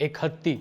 एक हत्ती.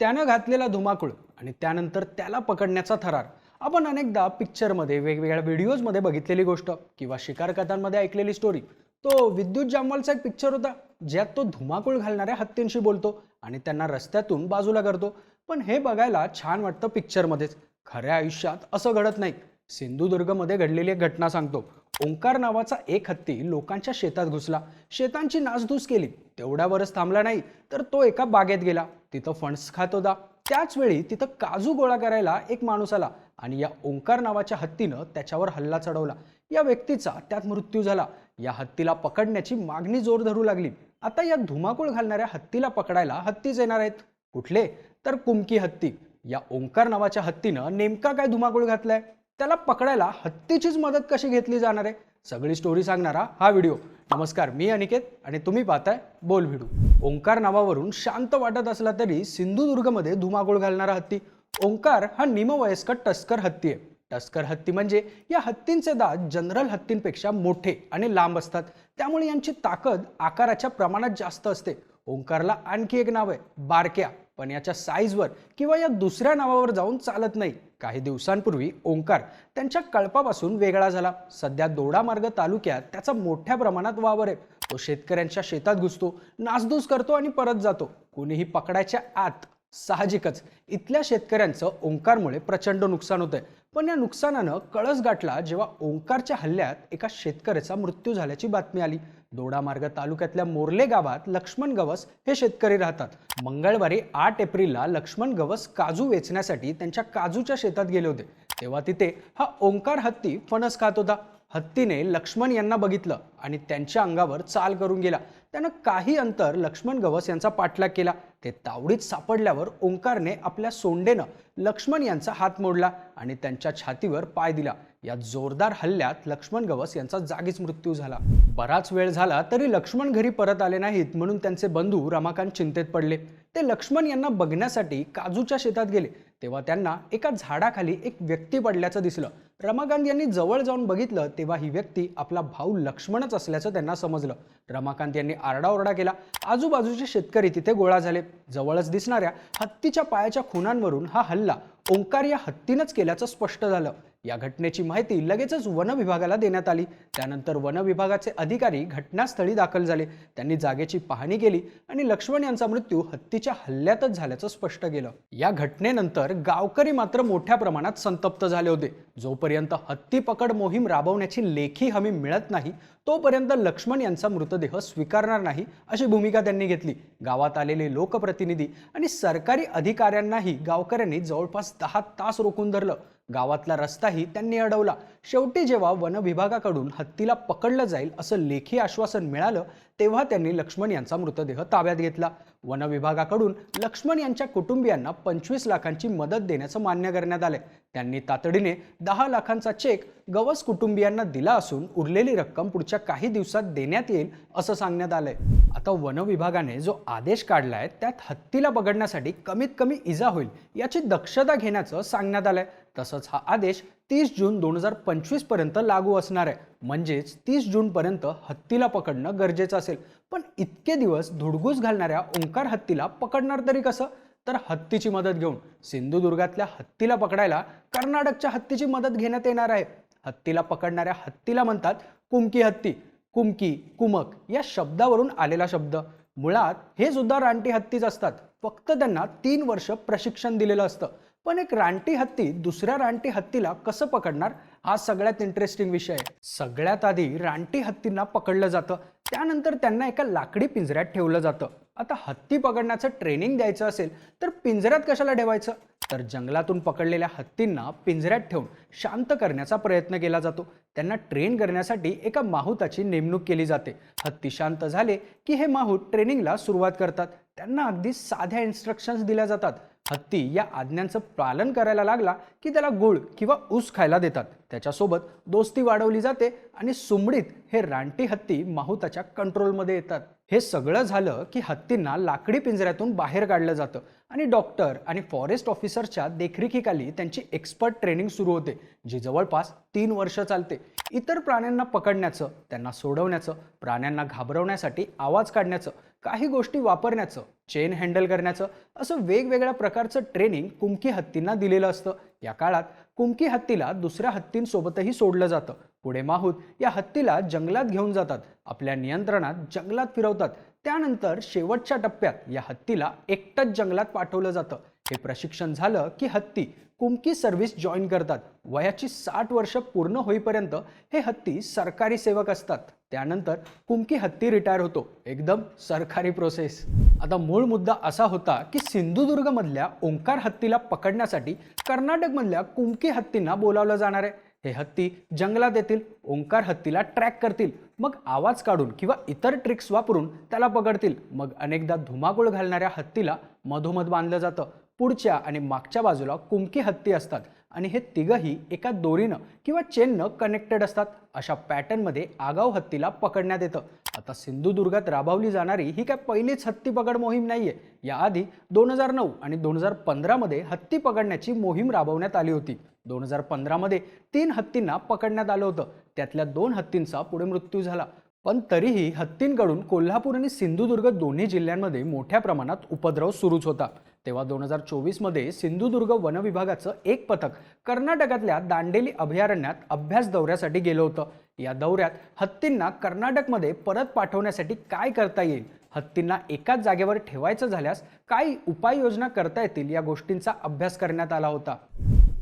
त्यानं घातलेला धुमाकूळ आणि त्यानंतर त्याला पकडण्याचा थरार. आपण अनेकदा पिक्चरमध्ये वेगवेगळ्या व्हिडिओजमध्ये बघितलेली गोष्ट किंवा शिकार कथांमध्ये ऐकलेली स्टोरी तो विद्युत जामवालचा एक पिक्चर होता ज्यात तो धुमाकूळ घालणाऱ्या हत्तींशी बोलतो आणि त्यांना रस्त्यातून बाजूला करतो. पण हे बघायला छान वाटतं पिक्चरमध्येच खऱ्या आयुष्यात असं घडत नाही. सिंधुदुर्गमध्ये घडलेली एक घटना सांगतो. ओंकार नावाचा एक हत्ती लोकांच्या शेतात घुसला. शेतांची नासधूस केली. तेवढ्यावरच थांबला नाही तर तो एका बागेत गेला. तिथं फणस खात होता. त्याच वेळी तिथं काजू गोळा करायला एक माणूस आला आणि या ओंकार नावाच्या हत्तीनं त्याच्यावर हल्ला चढवला. या व्यक्तीचा त्यात मृत्यू झाला. या हत्तीला पकडण्याची मागणी जोर धरू लागली. आता या धुमाकूळ घालणाऱ्या हत्तीला पकडायला हत्तीच येणार आहेत. कुठले? तर कुमकी हत्ती. या ओंकार नावाच्या हत्तीनं नेमका काय धुमाकूळ घातलाय? त्याला पकडायला हत्तीचीच मदत कशी घेतली जाणार आहे? सगळी स्टोरी सांगणारा हा व्हिडिओ नमस्कार मी अनिकेत आणि तुम्ही पाहताय बोल व्हिडिओ ओंकार नावावरून शांत वाटत असला तरी सिंधुदुर्गमध्ये धुमाकूळ घालणारा हत्ती. ओंकार हा निमवयस्क टस्कर हत्ती आहे. टस्कर हत्ती म्हणजे या हत्तींचे दात जनरल हत्तींपेक्षा मोठे आणि लांब असतात. त्यामुळे यांची ताकद आकाराच्या प्रमाणात जास्त असते. ओंकारला आणखी एक नाव आहे बारक्या. पण याच्या साईजवर किंवा या दुसऱ्या नावावर जाऊन चालत नाही. काही दिवसांपूर्वी ओंकार त्यांच्या कळपापासून वेगळा झाला. सध्या दोडामार्ग तालुक्यात त्याचा मोठ्या प्रमाणात वावर आहे. तो शेतकऱ्यांच्या शेतात घुसतो नासधूस करतो आणि परत जातो. कुणीही पकडायच्या आत साहजिकच इथल्या शेतकऱ्यांचं ओंकारमुळे प्रचंड नुकसान होतंय. पण या नुकसानानं कळस गाठला जेव्हा ओंकारच्या हल्ल्यात एका शेतकऱ्याचा मृत्यू झाल्याची बातमी आली. दोडामार्ग तालुक्यातल्या मोर्ले गावात लक्ष्मण गवस हे शेतकरी राहतात. मंगळवारी आठ एप्रिलला लक्ष्मण गवस काजू वेचण्यासाठी त्यांच्या काजूच्या शेतात गेले होते. तेव्हा तिथे हा ओंकार हत्ती फणस खात होता. हत्तीने लक्ष्मण यांना बघितलं आणि त्यांच्या अंगावर चाल करून गेला. त्यानं काही अंतर लक्ष्मण गवस यांचा पाठलाग केला. ते तावडीत सापडल्यावर ओंकारने आपल्या सोंडेनं लक्ष्मण यांचा हात मोडला आणि त्यांच्या छातीवर पाय दिला. या जोरदार हल्ल्यात लक्ष्मण गवस यांचा जागीच मृत्यू झाला. बराच वेळ झाला तरी लक्ष्मण घरी परत आले नाहीत म्हणून त्यांचे बंधू रमाकांत चिंतेत पडले. ते लक्ष्मण यांना बघण्यासाठी काजूच्या शेतात गेले. तेव्हा त्यांना एका झाडाखाली एक व्यक्ती पडल्याचं दिसलं. रमाकांत यांनी जवळ जाऊन बघितलं तेव्हा ही व्यक्ती आपला भाऊ लक्ष्मणच असल्याचं त्यांना समजलं. रमाकांत यांनी आरडाओरडा केला. आजूबाजूचे शेतकरी तिथे गोळा झाले. जवळच दिसणाऱ्या हत्तीच्या पायाच्या खुणांवरून हा हल्ला ओंकार या हत्तीनंच केल्याचं स्पष्ट झालं. या घटनेची माहिती लगेचच वन विभागाला देण्यात आली. त्यानंतर वन विभागाचे अधिकारी घटनास्थळी दाखल झाले. त्यांनी जागेची पाहणी केली आणि लक्ष्मण यांचा मृत्यू हत्तीच्या हल्ल्यातच झाल्याचं स्पष्ट केलं. या घटनेनंतर गावकरी मात्र मोठ्या प्रमाणात संतप्त झाले होते. जोपर्यंत हत्ती पकड मोहीम राबवण्याची लेखी हमी मिळत नाही तोपर्यंत लक्ष्मण यांचा मृतदेह स्वीकारणार नाही अशी भूमिका त्यांनी घेतली. गावात आलेले लोकप्रतिनिधी आणि सरकारी अधिकाऱ्यांनाही गावकऱ्यांनी जवळपास दहा तास रोखून धरलं. गावातला रस्ताही त्यांनी अडवला. शेवटी जेव्हा वन विभागाकडून हत्तीला पकडलं जाईल असं लेखी आश्वासन मिळालं तेव्हा त्यांनी लक्ष्मण यांचा मृतदेह ताब्यात घेतला. वन विभागाकडून लक्ष्मण यांच्या कुटुंबियांना पंचवीस लाखांची मदत देण्याचं मान्य करण्यात आलंय. त्यांनी तातडीने दहा लाखांचा चेक गवस कुटुंबियांना दिला असून उरलेली रक्कम पुढच्या काही दिवसात देण्यात येईल असं सांगण्यात आलंय. आता वन विभागाने जो आदेश काढलाय त्यात हत्तीला पकडण्यासाठी कमीत कमी इजा होईल याची दक्षता घेण्याचं सांगण्यात आलंय. तसंच हा आदेश तीस जून दोन हजार पंचवीसपर्यंत लागू असणार आहे. म्हणजेच तीस जून पर्यंत हत्तीला पकडणं गरजेचं असेल. पण इतके दिवस धुडगूस घालणाऱ्या ओंकार हत्तीला पकडणार तरी कसं? तर हत्तीची मदत घेऊन सिंधुदुर्गातल्या हत्तीला पकडायला कर्नाटकच्या हत्तीची मदत घेण्यात येणार आहे. हत्तीला पकडणाऱ्या हत्तीला म्हणतात कुमकी हत्ती कुमकी कुमक या शब्दावरून आलेला शब्द. मुळात हे सुद्धा रानटी हत्तीच असतात. फक्त त्यांना तीन वर्ष प्रशिक्षण दिलेलं असतं. पण एक रानटी हत्ती दुसऱ्या रानटी हत्तीला कसं पकडणार? हा सगळ्यात इंटरेस्टिंग विषय आहे. सगळ्यात आधी रानटी हत्तींना पकडलं जातं. त्यानंतर त्यांना एका लाकडी पिंजऱ्यात ठेवलं जातं. आता हत्ती पकडण्याचं ट्रेनिंग द्यायचं असेल तर पिंजऱ्यात कशाला ठेवायचं? तर जंगलातून पकडलेल्या हत्तींना पिंजऱ्यात ठेवून शांत करण्याचा प्रयत्न केला जातो. त्यांना ट्रेन करण्यासाठी एका माहुताची नेमणूक केली जाते. हत्ती शांत झाले की हे माहूत ट्रेनिंगला सुरुवात करतात. त्यांना अगदी साध्या इन्स्ट्रक्शन्स दिल्या जातात. हत्ती या आज्ञांचं पालन करायला लागला की त्याला गुळ किंवा ऊस खायला देतात. त्याच्यासोबत दोस्ती वाढवली जाते आणि सुमडीत हे रानटी हत्ती माहुताच्या कंट्रोलमध्ये येतात. हे सगळं झालं की हत्तींना लाकडी पिंजऱ्यातून बाहेर काढलं जातं आणि डॉक्टर आणि फॉरेस्ट ऑफिसरच्या देखरेखीखाली त्यांची एक्सपर्ट ट्रेनिंग सुरू होते जी जवळपास तीन वर्ष चालते. इतर प्राण्यांना पकडण्याचं त्यांना सोडवण्याचं प्राण्यांना घाबरवण्यासाठी आवाज काढण्याचं काही गोष्टी वापरण्याचं चेन हँडल करण्याचं असं वेगवेगळ्या प्रकारचं ट्रेनिंग कुमकी हत्तींना दिलेलं असतं. या काळात कुमकी हत्तीला दुसऱ्या हत्तींसोबतही सोडलं जातं. पुढे माहूत या हत्तीला जंगलात घेऊन जातात. आपल्या नियंत्रणात जंगलात फिरवतात. त्यानंतर शेवटच्या टप्प्यात या हत्तीला एकटंच जंगलात पाठवलं जातं. हे प्रशिक्षण झालं की हत्ती कुमकी सर्व्हिस जॉईन करतात. वयाची साठ वर्ष पूर्ण होईपर्यंत हे हत्ती सरकारी सेवक असतात. त्यानंतर कुमकी हत्ती रिटायर होतो. एकदम सरकारी प्रोसेस आता मूळ मुद्दा असा होता की सिंधुदुर्गमधल्या ओंकार हत्तीला पकडण्यासाठी कर्नाटकमधल्या कुमकी हत्तींना बोलावलं जाणार आहे. हे हत्ती जंगलात येतील ओंकार हत्तीला ट्रॅक करतील मग आवाज काढून किंवा इतर ट्रिक्स वापरून त्याला पकडतील. मग अनेकदा धुमाकूळ घालणाऱ्या हत्तीला मधोमध बांधलं जातं. पुढच्या आणि मागच्या बाजूला कुमकी हत्ती असतात आणि हे तिघही एका दोरीनं किंवा चेननं कनेक्टेड असतात. अशा पॅटर्नमध्ये आगाव हत्तीला पकडण्यात येतं. आता सिंधुदुर्गात राबवली जाणारी ही काय पहिलीच हत्ती पकड मोहीम आहे याआधी दोन हजार नऊ आणि दोन हजार पंधरामध्ये हत्ती पकडण्याची मोहीम राबवण्यात आली होती. दोन हजार पंधरामध्ये तीन हत्तींना पकडण्यात आलं होतं. त्यातल्या दोन हत्तींचा पुढे मृत्यू झाला. पण तरीही हत्तींकडून कोल्हापूर आणि सिंधुदुर्ग दोन्ही जिल्ह्यांमध्ये मोठ्या प्रमाणात उपद्रव सुरूच होता. तेव्हा दोन हजार चोवीसमध्ये सिंधुदुर्ग वन विभागाचं एक पथक कर्नाटकातल्या दांडेली अभयारण्यात अभ्यास दौऱ्यासाठी गेलं होतं. या दौऱ्यात हत्तींना कर्नाटकमध्ये परत पाठवण्यासाठी काय करता येईल? हत्तींना एकाच जागेवर ठेवायचं झाल्यास काय उपाययोजना करता येतील या गोष्टींचा अभ्यास करण्यात आला होता.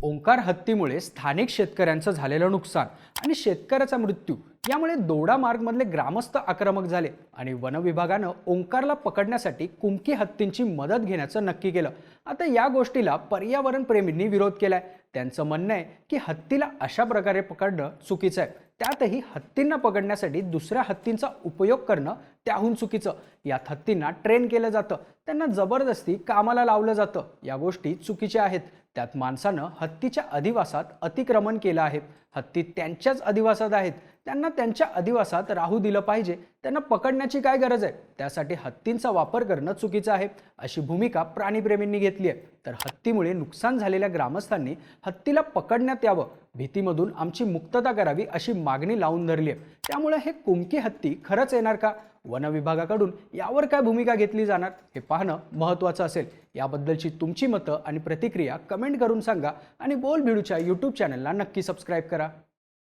ओंकार हत्तीमुळे स्थानिक शेतकऱ्यांचं झालेलं नुकसान आणि शेतकऱ्याचा मृत्यू यामुळे दोडा मार्गमधले ग्रामस्थ आक्रमक झाले आणि वनविभागानं ओंकारला पकडण्यासाठी कुमकी हत्तींची मदत घेण्याचं नक्की केलं. आता या गोष्टीला पर्यावरण प्रेमींनी विरोध केलाय. त्यांचं म्हणणं आहे की हत्तीला अशा प्रकारे पकडणं चुकीचं आहे. त्यातही हत्तींना पकडण्यासाठी दुसऱ्या हत्तींचा उपयोग करणं त्याहून चुकीचं. यात हत्तींना ट्रेन केलं जातं. त्यांना जबरदस्ती कामाला लावलं जातं. या गोष्टी चुकीच्या आहेत. त्यात माणसानं हत्तीच्या अधिवासात अतिक्रमण केलं आहे. हत्ती त्यांच्याच अधिवासात आहेत. त्यांना त्यांच्या अधिवासात राहू दिलं पाहिजे. त्यांना पकडण्याची काय गरज आहे? त्यासाठी हत्तींचा वापर करणं चुकीचं आहे. अशी भूमिका प्राणीप्रेमींनी घेतली आहे. तर हत्तीमुळे नुकसान झालेल्या ग्रामस्थांनी हत्तीला पकडण्यात यावं. भीतीमधून आमची मुक्तता करावी अशी मागणी लावून धरली आहे. त्यामुळे हे कुमकी हत्ती खरंच येणार का? वन विभागाकडून यावर काय भूमिका घेतली जाणार? हे पाहणं महत्त्वाचं असेल. याबद्दलची तुमची मतं आणि प्रतिक्रिया कमेंट करून सांगा आणि बोल भिडूच्या यूट्यूब चॅनलला नक्की सबस्क्राईब करा.